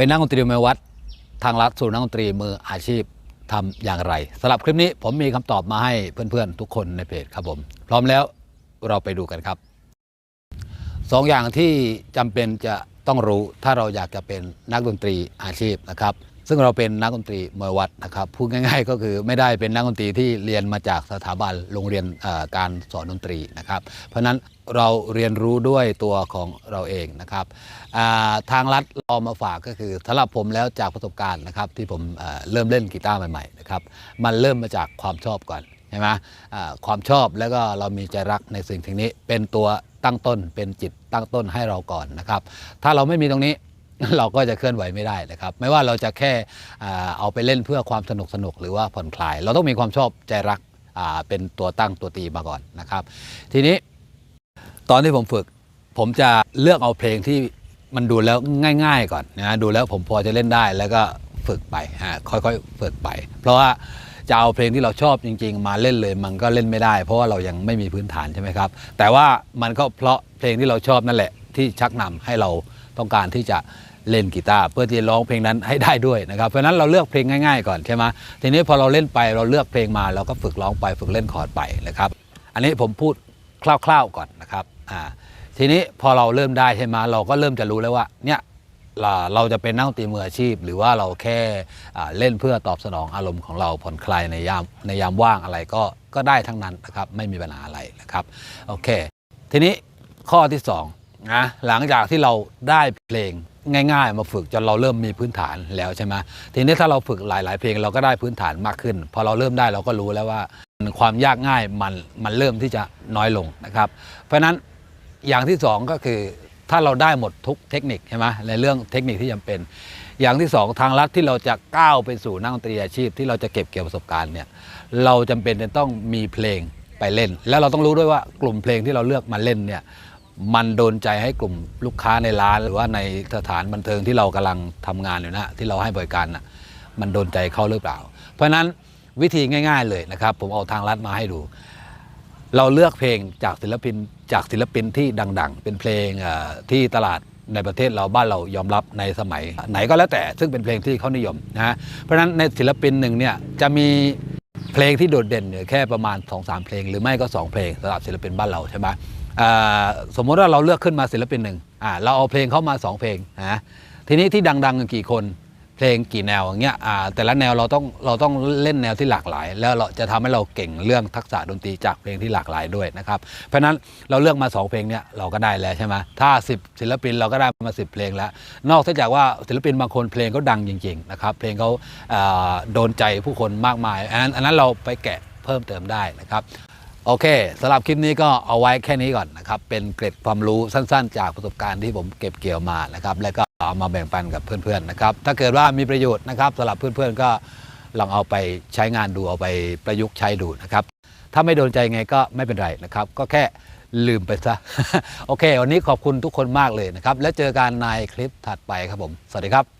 เป็นนักดนตรีมือวัด ทางรัฐสู่นักดนตรีมืออาชีพทำอย่างไรสำหรับคลิปนี้ผมมีคำตอบมาให้เพื่อนๆ ทุกคนในเพจครับผม พร้อมแล้วเราไปดูกันครับสองอย่างที่จำเป็นจะต้องรู้ถ้าเราอยากจะเป็นนักดนตรีอาชีพนะครับ ซึ่งเราเป็นนักดนตรีมวยวัดนะครับพูดง่ายๆ ก็คือไม่ได้เป็นนักดนตรีที่เรียนมาจากสถาบันโรงเรียนการสอนดนตรีนะครับ เพราะฉะนั้นเราเรียนรู้ด้วยตัวของเราเองนะครับทางรัฐเรามาฝากก็คือสำหรับผมแล้วจากประสบการณ์นะครับที่ผมเริ่มเล่นกีตาร์ใหม่ๆนะครับมันเริ่มมาจากความชอบก่อนใช่ไหมความชอบแล้วก็เรามีใจรักในสิ่งสิ่งนี้เป็นตัวตั้งต้นเป็นจิตตั้งต้นให้เราก่อนนะครับ ถ้าเราไม่มีตรงนี้ เราก็จะเคลื่อนไหวไม่ได้นะครับไม่ว่าเราจะแค่เอาไปเล่นเพื่อความสนุกสนุกหรือว่าผ่อนคลาย เราต้องมีความชอบใจรักเป็นตัวตั้งตัวตีมาก่อนนะครับ ทีนี้ตอนที่ผมฝึก ผมจะเลือกเอาเพลงที่มันดูแล้วง่าย ๆ ก่อนนะดูแล้วผมพอจะเล่นได้แล้วก็ฝึกไปอ่าค่อยๆฝึกไป เพราะว่าจะเอาเพลงที่เราชอบจริง ๆ มาเล่นเลยมันก็เล่นไม่ได้ เพราะว่าเรายังไม่มีพื้นฐานใช่ไหมครับ แต่ว่ามันก็เพราะเพลงที่เราชอบนั่นแหละที่ชักนำให้เราต้องการที่จะ เล่นกีตาร์เพื่อที่จะร้องเพลงนั้นให้ได้ด้วยนะครับเพราะนั้นเราเลือกเพลงง่ายๆก่อนใช่ไหมทีนี้พอเราเล่นไปเราเลือกเพลงมาเราก็ฝึกร้องไปฝึกเล่นคอร์ดไปนะครับ อันนี้ผมพูดคร่าวๆก่อนนะครับอ่าทีนี้พอเราเริ่มได้ใช่ไหมเราก็เริ่มจะรู้แล้วว่าเนี่ยเราเราจะเป็นนักดนตรีมืออาชีพ หรือว่าเราแค่เล่นเพื่อตอบสนองอารมณ์ของเราผ่อนคลายในยามในยามว่างอะไรก็ก็ได้ทั้งนั้นนะครับไม่มีปัญหาอะไรนะครับโอเค ทีนี้ข้อที่ 2 นะหลังจากที่เราได้เพลงง่าย ๆ มาฝึกจนเราเริ่มมีพื้นฐานแล้วใช่ไหมทีนี้ถ้าเราฝึกหลาย ๆ เพลงเราก็ได้พื้นฐานมากขึ้น พอเราเริ่มได้เราก็รู้แล้วว่าความยากง่ายมันมันเริ่มที่จะน้อยลงนะครับ เพราะฉะนั้นอย่างที่สองก็คือถ้าเราได้หมดทุกเทคนิคใช่ไหมในเรื่องเทคนิคที่จำเป็น อย่างที่สองทางลัดที่เราจะก้าวไปสู่นักดนตรีอาชีพที่เราจะเก็บเกี่ยวประสบการณ์เนี่ยเราจำเป็นจะต้องมีเพลงไปเล่น แล้วเราต้องรู้ด้วยว่ากลุ่มเพลงที่เราเลือกมาเล่นเนี่ย มันโดนใจให้กลุ่มลูกค้าในร้าน หรือว่าในสถานบันเทิงที่เรากำลังทำงานอยู่นะที่เราให้บริการน่ะมันโดนใจเขาหรือเปล่า เพราะฉะนั้นวิธีง่าย ๆ เลยนะครับ ผมเอาทางลัดมาให้ดู เราเลือกเพลงจากศิลปินจากศิลปินที่ดัง ๆ เป็นเพลงที่ตลาดในประเทศเราบ้านเรายอมรับในสมัย ไหนก็แล้วแต่ซึ่งเป็นเพลงที่เขานิยมนะเพราะฉะนั้นในศิลปินหนึ่งเนี่ยจะมีเพลงที่โดดเด่นเนี่ยแค่ประมาณ2อสเพลง หรือไม่ก็ 2 เพลงสำหรับศิลปินบ้านเราใช่ไหม สมมติว่าเราเลือกขึ้นมาศิลปินหนึ่งเราเอาเพลงเข้ามา 2 เพลงนะทีนี้ที่ดังๆกันกี่คนเพลงกี่แนวอย่างเงี้ยแต่ละแนวเราต้องเราต้องเล่นแนวที่หลากหลาย แล้วเราจะทำให้เราเก่งเรื่องทักษะดนตรีจากเพลงที่หลากหลายด้วยนะครับเพราะฉะนั้นเราเลือกมา 2 เพลงเนี้ยเราก็ได้แล้วใช่ไหมถ้า 10 ศิลปินเราก็ได้มา 10 เพลงแล้ว นอกจากว่าศิลปินบางคนเพลงเขาดังจริงๆนะครับเพลงเขาอ่าโดนใจผู้คนมากมายอันนั้นอันนั้นเราไปแกะเพิ่มเติมได้นะครับ โอเคสำหรับคลิปนี้ก็เอาไว้แค่นี้ก่อนนะครับ เป็นเกร็ดความรู้สั้นๆ จากประสบการณ์ที่ผมเก็บเกี่ยวมานะครับ แล้วก็เอามาแบ่งปันกับเพื่อนๆนะครับ ถ้าเกิดว่ามีประโยชน์นะครับสำหรับเพื่อนๆก็ลองเอาไปใช้งานดูเอาไปประยุกต์ใช้ดูนะครับ ถ้าไม่โดนใจไงก็ไม่เป็นไรนะครับ ก็แค่ลืมไปซะ โอเค วันนี้ขอบคุณทุกคนมากเลยนะครับ แล้วเจอกันในคลิปถัดไปครับผม สวัสดีครับ